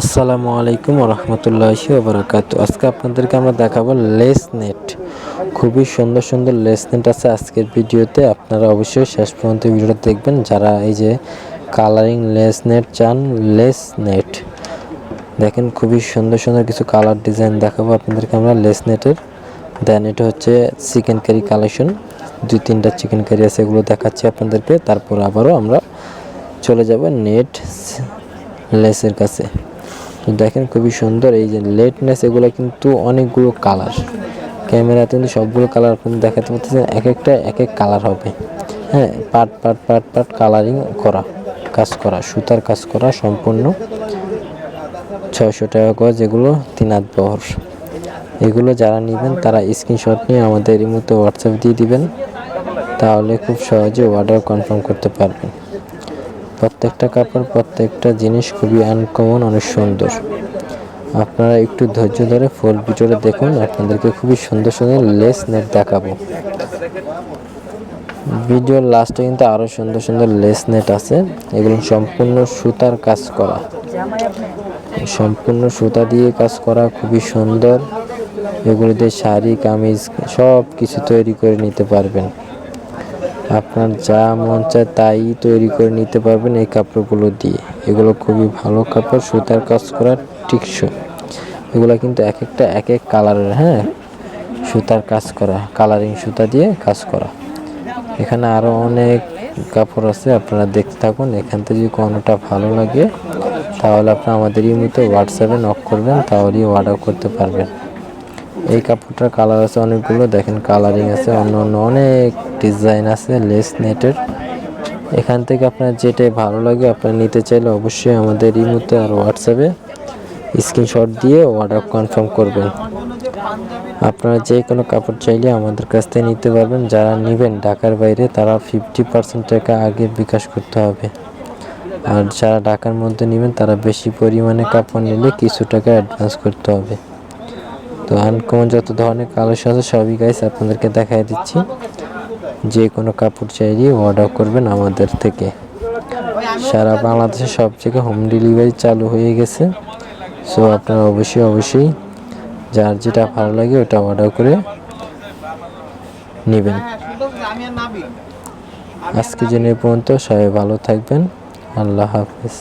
আসসালামু আলাইকুম রহমতুল্লাহি ওবরাকাতু আজকে আপনাদেরকে আমরা দেখাবো লেস নেট। খুবই সুন্দর সুন্দর লেস নেট আছে আজকের ভিডিওতে। আপনারা অবশ্যই শেষ পর্যন্ত ভিডিওটা দেখবেন। যারা এই যে কালারিং লেস নেট চান, লেস নেট। দেখেন খুবই সুন্দর সুন্দর কিছু কালার ডিজাইন দেখাবো আপনাদেরকে আমরা লেস নেটের। দেন এটা হচ্ছে চিকেন কারি কালেকশন দুই, তিনটা চিকেন কারি আছে, এগুলো দেখাচ্ছি আপনাদেরকে। তারপর আবারও আমরা চলে যাব নেট লেসের কাছে। তো দেখেন খুবই সুন্দর, এই যে লেটনেস এগুলো কিন্তু অনেকগুলো কালার ক্যামেরাতে কিন্তু সবগুলো কালার আপনি দেখাতে পারতেছেন এক একটা এক এক কালার হবে। হ্যাঁ পাট পাট পাট পাট কালারিং করা, কাজ করা, সুতার কাজ করা সম্পূর্ণ। ছয়শো টাকা গজ এগুলো তিন হাত বহর। এগুলো যারা নেবেন তারা স্ক্রিনশট নিয়ে আমাদের এই মুহূর্তে হোয়াটসঅ্যাপ দিয়ে দিবেন। তাহলে খুব সহজে অর্ডার কনফার্ম করতে পারবেন। প্রত্যেকটা কাপড়, প্রত্যেকটা জিনিস খুবই আনকমন অনেক সুন্দর। আপনারা একটু ধৈর্য ধরে ফুল ভিডিওটা দেখুন, আপনাদেরকে খুবই সুন্দর সুন্দর লেস নেট দেখাবো। ভিডিওর লাস্টে কিন্তু আরও সুন্দর সুন্দর লেস নেট আছে। এগুলো সম্পূর্ণ সুতার কাজ করা। সম্পূর্ণ সুতা দিয়ে কাজ করা, খুবই সুন্দর। এগুলিতে শাড়ি, কামিজ সব কিছু তৈরি করে নিতে পারবেন। আপনার যা মন চায় তাই তৈরি করে নিতে পারবেন এই কাপড়গুলো দিয়ে। এগুলো খুবই ভালো কাপড়, সুতার কাজ করা টিকসো এগুলো কিন্তু এক একটা এক এক কালারের হ্যাঁ? সুতার কাজ করা কালারিং সুতা দিয়ে কাজ করা। এখানে আরও অনেক কাপড় আছে, আপনারা দেখতে থাকুন। এখান থেকে যদি কোনোটা ভালো লাগে, তাহলে আপনারা আমাদের মতো হোয়াটসঅ্যাপে নক করবেন, তাহলেই অর্ডার করতে পারবেন। এই কাপড়টার কালার আছে অনেকগুলো। দেখেন কালারিং আছে, অন্য অন্য অনেক ডিজাইন আছে লেস নেটের এখান থেকে আপনার যেটাই ভালো লাগে, আপনার নিতে চাইলে অবশ্যই আমাদের এই মুহূর্তে আর হোয়াটসঅ্যাপে স্ক্রিনশট দিয়ে অর্ডার কনফার্ম করবেন। আপনারা যে কোনো কাপড় চাইলে আমাদের কাছ থেকে নিতে পারবেন। যারা নেবেন ঢাকার বাইরে, তারা ফিফটি পার্সেন্ট টাকা আগে বিকাশ করতে হবে। আর যারা ঢাকার মধ্যে নেবেন, তারা বেশি পরিমাণে কাপড় নিলে কিছু টাকা অ্যাডভান্স করতে হবে। তো আনকমন যত ধরনের কালেকশন আছে সবই গাইস আপনাদেরকে দেখাই দিচ্ছি। যে কোনো কাপড় চাইলে অর্ডার করবেন আমাদের থেকে। সারা বাংলাদেশে সব জায়গায় হোম ডেলিভারি চালু হয়ে গেছে। সো আপনারা অবশ্যই অবশ্যই যার যেটা ভালো লাগে ওটা অর্ডার করে নেবেন। আজকে জন্য পর্যন্ত, সবাই ভালো থাকবেন। আল্লাহ হাফিজ।